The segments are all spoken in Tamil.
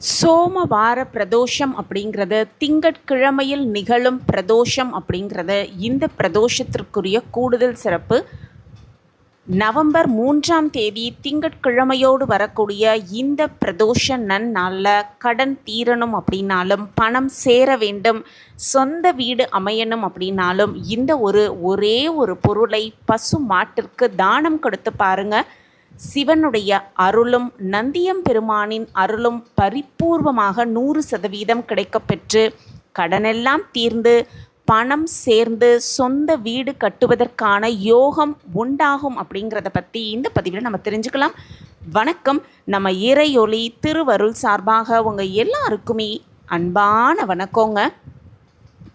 சோமவார பிரதோஷம் அப்படிங்கிறது திங்கட்கிழமையில் நிகழும் பிரதோஷம் அப்படிங்கிறது இந்த பிரதோஷத்திற்குரிய கூடுதல் சிறப்பு. நவம்பர் மூன்றாம் தேதி திங்கட்கிழமையோடு வரக்கூடிய இந்த பிரதோஷ நன்னாளில் கடன் தீரணும் அப்படின்னாலும் பணம் சேர வேண்டும் சொந்த வீடு அமையணும் அப்படின்னாலும் இந்த ஒரு ஒரே ஒரு பொருளை பசு மாட்டிற்கு தானம் கொடுத்து பாருங்கள் சிவனுடைய அருளும் நந்தியம் பெருமானின் அருளும் பரிபூர்வமாக நூறு சதவீதம் கிடைக்கப்பெற்று கடனெல்லாம் தீர்ந்து பணம் சேர்ந்து சொந்த வீடு கட்டுவதற்கான யோகம் உண்டாகும் அப்படிங்கிறத பற்றி இந்த பதிவில் நம்ம தெரிஞ்சுக்கலாம். வணக்கம். நம்ம இறையொளி திருவருள் சார்பாக உங்கள் எல்லாருக்குமே அன்பான வணக்கங்க.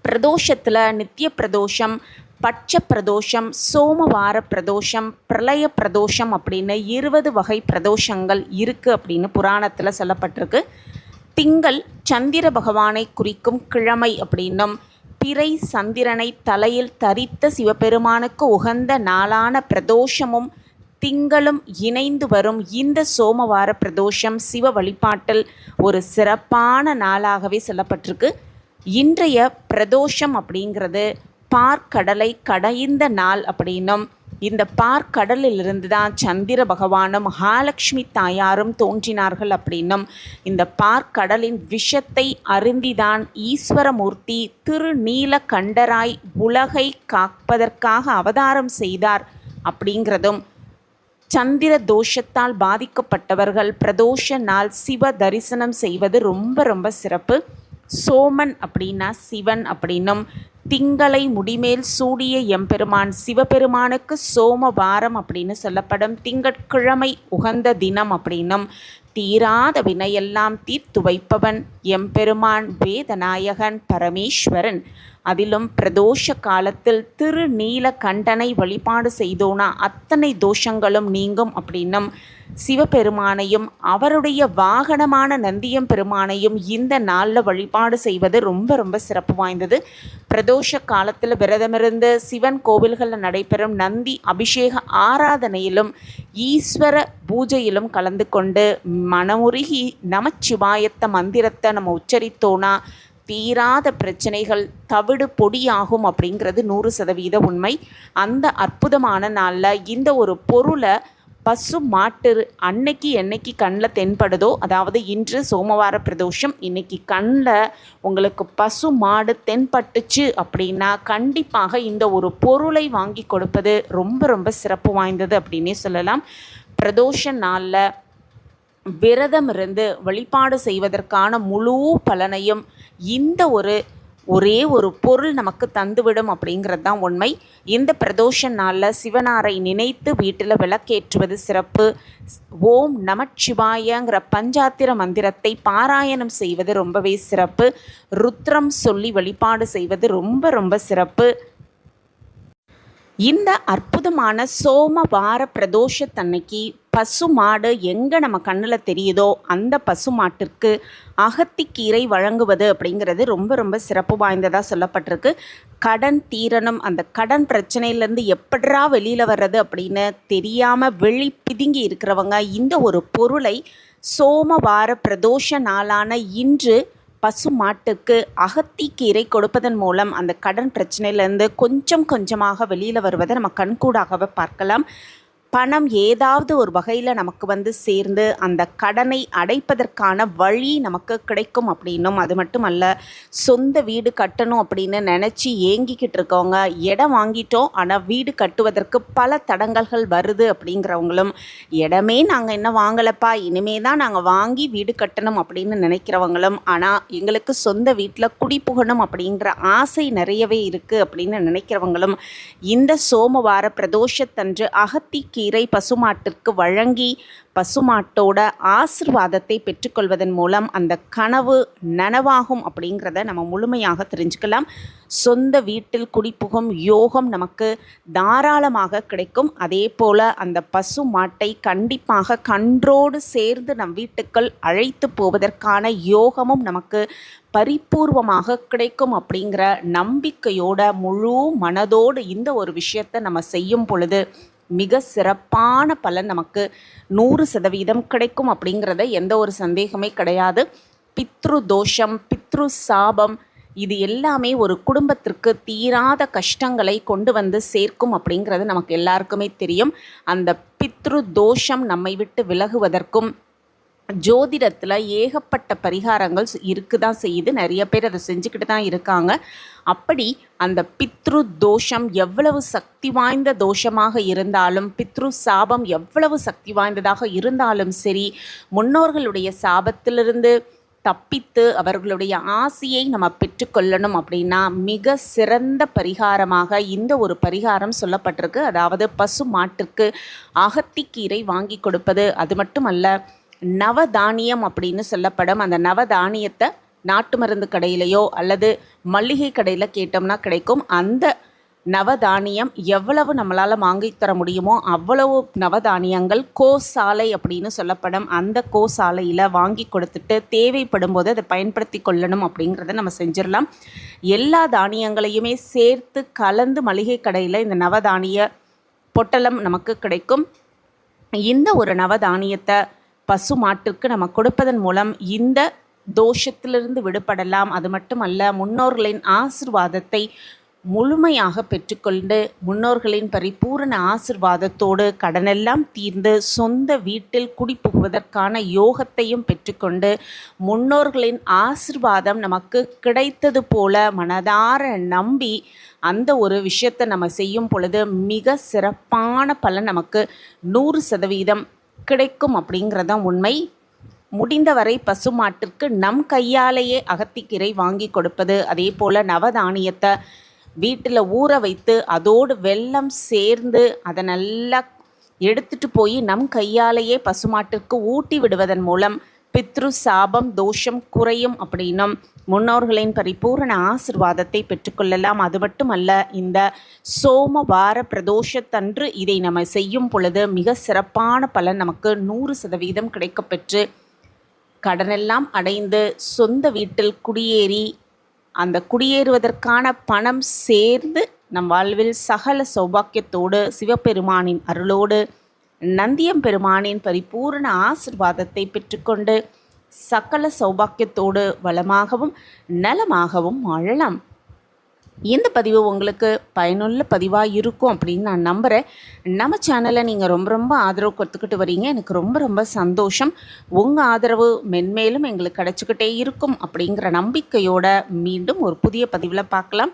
பிரதோஷத்தில் நித்திய பிரதோஷம் பட்ச பிரதோஷம் சோமவார பிரதோஷம் பிரளய பிரதோஷம் அப்படின்னு இருபது வகை பிரதோஷங்கள் இருக்குது அப்படின்னு புராணத்தில் சொல்லப்பட்டிருக்கு. திங்கள் சந்திர பகவானை குறிக்கும் கிழமை அப்படின்னும் பிறை சந்திரனை தலையில் தரித்த சிவபெருமானுக்கு உகந்த நாளான பிரதோஷமும் திங்களும் இணைந்து வரும் இந்த சோமவார பிரதோஷம் சிவ வழிபாட்டில் ஒரு சிறப்பான நாளாகவே சொல்லப்பட்டிருக்கு. இன்றைய பிரதோஷம் அப்படிங்கிறது பார்க்கடலை கடைந்த நாள் அப்படின்னும். இந்த பார்க்கடலிலிருந்து தான் சந்திர பகவானும் மகாலட்சுமி தாயாரும் தோன்றினார்கள் அப்படின்னும். இந்த பார்க்கடலின் விஷத்தை அருந்திதான் ஈஸ்வரமூர்த்தி திருநீலகண்டராய் உலகை காப்பதற்காக அவதாரம் செய்தார் அப்படிங்கிறதும். சந்திர தோஷத்தால் பாதிக்கப்பட்டவர்கள் பிரதோஷ நாள் சிவ தரிசனம் செய்வது ரொம்ப ரொம்ப சிறப்பு. சோமன் அப்படின்னா சிவன் அப்படின்னும். திங்களை முடிமேல் சூடிய எம்பெருமான் சிவபெருமானுக்கு சோமவாரம் அப்படின்னு சொல்லப்படும். திங்கட்கிழமை உகந்த தினம் அப்படின்னும். தீராத வினையெல்லாம் தீர்த்து வைப்பவன் எம்பெருமான் வேதநாயகன் பரமேஸ்வரன். அதிலும் பிரதோஷ காலத்தில் திரு நீலகண்டனை வழிபாடு செய்தோனா அத்தனை தோஷங்களும் நீங்கும் அப்படின்னும் சிவபெருமானையும் அவருடைய வாகனமான நந்தியம் பெருமானையும் இந்த நாளில் வழிபாடு செய்வது ரொம்ப ரொம்ப சிறப்பு வாய்ந்தது. பிரதோஷ காலத்தில் விரதமிருந்து சிவன் கோவில்களில் நடைபெறும் நந்தி அபிஷேக ஆராதனையிலும் ஈஸ்வர பூஜையிலும் கலந்து கொண்டு மனமுருகி நமச்சிவாயத்த மந்திரத்தை நம்ம உச்சரித்தோனா தீராத பிரச்சனைகள் தவிடு பொடியாகும் அப்படிங்கிறது நூறு சதவீத உண்மை. அந்த அற்புதமான நாளில் இந்த ஒரு பொருளை பசு மாட்டு அன்னைக்கு என்னைக்கு கண்ணில் தென்படுதோ அதாவது இன்று சோமவார பிரதோஷம் இன்னைக்கு கண்ணில் உங்களுக்கு பசு மாடு தென்பட்டுச்சு அப்படின்னா கண்டிப்பாக இந்த ஒரு பொருளை வாங்கி கொடுப்பது ரொம்ப ரொம்ப சிறப்பு வாய்ந்தது அப்படின்னே சொல்லலாம். பிரதோஷ நாளில் விரதம் இருந்து வழிபாடு செய்வதற்கான முழு பலனையும் இந்த ஒரு ஒரே ஒரு பொருள் நமக்கு தந்துவிடும் அப்படிங்கிறது தான் உண்மை. இந்த பிரதோஷ நாளில் சிவனாரை நினைத்து வீட்டில் விளக்கேற்றுவது சிறப்பு. ஓம் நமச்சிவாயங்கிற பஞ்சாத்திர மந்திரத்தை பாராயணம் செய்வது ரொம்பவே சிறப்பு. ருத்ரம் சொல்லி வழிபாடு செய்வது ரொம்ப ரொம்ப சிறப்பு. இந்த அற்புதமான சோம வார பிரதோஷத்தன்னைக்கு பசு மாடு எங்கே நம்ம கண்ணில் தெரியுதோ அந்த பசு மாட்டிற்கு அகத்திக்கீரை வழங்குவது அப்படிங்கிறது ரொம்ப ரொம்ப சிறப்பு வாய்ந்ததாக சொல்லப்பட்டிருக்கு. கடன் தீரணும் அந்த கடன் பிரச்சனையிலேருந்து எப்படா வெளியில் வர்றது அப்படின்னு தெரியாமல் வெளி பிதுங்கி இருக்கிறவங்க இந்த ஒரு பொருளை சோமவார பிரதோஷ நாளான இன்று பசு மாட்டுக்கு அகத்திக்கீரை கொடுப்பதன் மூலம் அந்த கடன் பிரச்சனையிலேருந்து கொஞ்சம் கொஞ்சமாக வெளியில் வருவதை நம்ம கண்கூடாகவே பார்க்கலாம். பணம் ஏதாவது ஒரு வகையில் நமக்கு வந்து சேர்ந்து அந்த கடனை அடைப்பதற்கான வழி நமக்கு கிடைக்கும் அப்படின்னும் அது மட்டும் அல்ல சொந்த வீடு கட்டணும் அப்படின்னு நினச்சி ஏங்கிக்கிட்டு இருக்கவங்க இடம் வாங்கிட்டோம் ஆனால் வீடு கட்டுவதற்கு பல தடங்கல்கள் வருது அப்படிங்கிறவங்களும் இடமே நாங்கள் என்ன வாங்கலப்பா இனிமே தான் நாங்கள் வாங்கி வீடு கட்டணும் அப்படின்னு நினைக்கிறவங்களும் ஆனால் எங்களுக்கு சொந்த வீட்டில் குடிப்புகணும் அப்படிங்கிற ஆசை நிறையவே இருக்குது அப்படின்னு நினைக்கிறவங்களும் இந்த சோமவார பிரதோஷத்தன்று அகத்திக்கு கீரை பசுமாட்டிற்கு வழங்கி பசுமாட்டோட ஆசிர்வாதத்தை பெற்றுக்கொள்வதன் மூலம் அந்த கனவு நனவாகும் அப்படிங்கிறத நம்ம முழுமையாக தெரிஞ்சுக்கலாம். சொந்த வீட்டில் குடிப்புகும் யோகம் நமக்கு தாராளமாக கிடைக்கும். அதே போல் அந்த பசு மாட்டை கண்டிப்பாக கன்றோடு சேர்ந்து நம் வீட்டுக்குள் அழைத்து போவதற்கான யோகமும் நமக்கு பரிபூர்வமாக கிடைக்கும் அப்படிங்கிற நம்பிக்கையோட முழு மனதோடு இந்த ஒரு விஷயத்தை நம்ம செய்யும் பொழுது மிக சிறப்பான பலன் நமக்கு நூறு சதவீதம் கிடைக்கும் அப்படிங்கிறத எந்த ஒரு சந்தேகமே கிடையாது. பித்ரு தோஷம் பித்ரு சாபம் இது எல்லாமே ஒரு குடும்பத்திற்கு தீராத கஷ்டங்களை கொண்டு வந்து சேர்க்கும் அப்படிங்கிறது நமக்கு எல்லாருக்குமே தெரியும். அந்த பித்ரு தோஷம் நம்மை விட்டு விலகுவதற்கும் ஜோதிடத்தில் ஏகப்பட்ட பரிகாரங்கள் இருக்கு தான் செய்யுது. நிறைய பேர் அதை செஞ்சுக்கிட்டு தான் இருக்காங்க. அப்படி அந்த பித்ரு தோஷம் எவ்வளவு சக்தி வாய்ந்த தோஷமாக இருந்தாலும் பித்ரு சாபம் எவ்வளவு சக்தி வாய்ந்ததாக இருந்தாலும் சரி முன்னோர்களுடைய சாபத்திலிருந்து தப்பித்து அவர்களுடைய ஆசையை நம்ம பெற்றுக்கொள்ளணும் அப்படின்னா மிக சிறந்த பரிகாரமாக இந்த ஒரு பரிகாரம் சொல்லப்பட்டிருக்கு. அதாவது பசு மாட்டிற்கு அகத்திக்கீரை வாங்கி கொடுப்பது. அது மட்டும் அல்ல நவதானியம் அப்படின்னு சொல்லப்படும். அந்த நவதானியத்தை நாட்டு மருந்து கடையிலையோ அல்லது மல்லிகை கடையில் கேட்டோம்னா கிடைக்கும். அந்த நவதானியம் எவ்வளவு நம்மளால் வாங்கி தர முடியுமோ அவ்வளவு நவதானியங்கள் கோசாலை அப்படின்னு சொல்லப்படும். அந்த கோசாலையில் வாங்கி கொடுத்துட்டு தேவைப்படும் போது அதை பயன்படுத்தி கொள்ளணும் அப்படிங்கிறத நம்ம செஞ்சிடலாம். எல்லா தானியங்களையுமே சேர்த்து கலந்து மளிகை கடையில் இந்த நவதானிய பொட்டலம் நமக்கு கிடைக்கும். இந்த ஒரு நவதானியத்தை பசு மாட்டுக்கு நம்ம கொடுப்பதன் மூலம் இந்த தோஷத்திலிருந்து விடுபடலாம். அது மட்டுமல்ல முன்னோர்களின் ஆசிர்வாதத்தை முழுமையாக பெற்றுக்கொண்டு முன்னோர்களின் பரிபூரண ஆசிர்வாதத்தோடு கடனெல்லாம் தீர்ந்து சொந்த வீட்டில் குடிபுகுவதற்கான யோகத்தையும் பெற்றுக்கொண்டு முன்னோர்களின் ஆசிர்வாதம் நமக்கு கிடைத்தது போல மனதார நம்பி அந்த ஒரு விஷயத்தை நம்ம செய்யும் பொழுது மிக சிறப்பான பலன் நமக்கு நூறு சதவீதம் கிடைக்கும் அப்படிங்கிறதான் உண்மை. முடிந்தவரை பசுமாட்டிற்கு நம் கையாலேயே அகத்திக்கீரை வாங்கி கொடுப்பது. அதே போல் நவதானியத்தை வீட்டில் ஊற வைத்து அதோடு வெள்ளம் சேர்ந்து அதை நல்லா எடுத்துட்டு போய் நம் கையாலேயே பசுமாட்டிற்கு ஊட்டி விடுவதன் மூலம் பித்ரு சாபம் தோஷம் குறையும் அப்படின்னும் முன்னோர்களின் பரிபூரண ஆசிர்வாதத்தை பெற்றுக்கொள்ளலாம். அது மட்டுமல்ல இந்த சோமவார பிரதோஷத்தன்று இதை நம்ம செய்யும் பொழுது மிக சிறப்பான பலன் நமக்கு நூறு சதவீதம் கிடைக்கப்பெற்று கடனெல்லாம் அடைந்து சொந்த வீட்டில் குடியேறி அந்த குடியேறுவதற்கான பணம் சேர்ந்து நம் வாழ்வில் சகல சௌபாக்கியத்தோடு சிவபெருமானின் அருளோடு நந்தியம் பெருமானின் பரிபூர்ண ஆசிர்வாதத்தை பெற்றுக்கொண்டு சகல சௌபாக்கியத்தோடு வளமாகவும் நலமாகவும் வாழலாம். இந்த பதிவு உங்களுக்கு பயனுள்ள பதிவாக இருக்கும் அப்படின்னு நான் நம்புகிறேன் நம்ம சேனலை நீங்கள் ரொம்ப ரொம்ப ஆதரவு கொடுத்துக்கிட்டு வரீங்க. எனக்கு ரொம்ப ரொம்ப சந்தோஷம். உங்கள் ஆதரவு மென்மேலும் எங்களுக்கு கிடச்சிக்கிட்டே இருக்கும் அப்படிங்கிற நம்பிக்கையோட மீண்டும் ஒரு புதிய பதிவில் பார்க்கலாம்.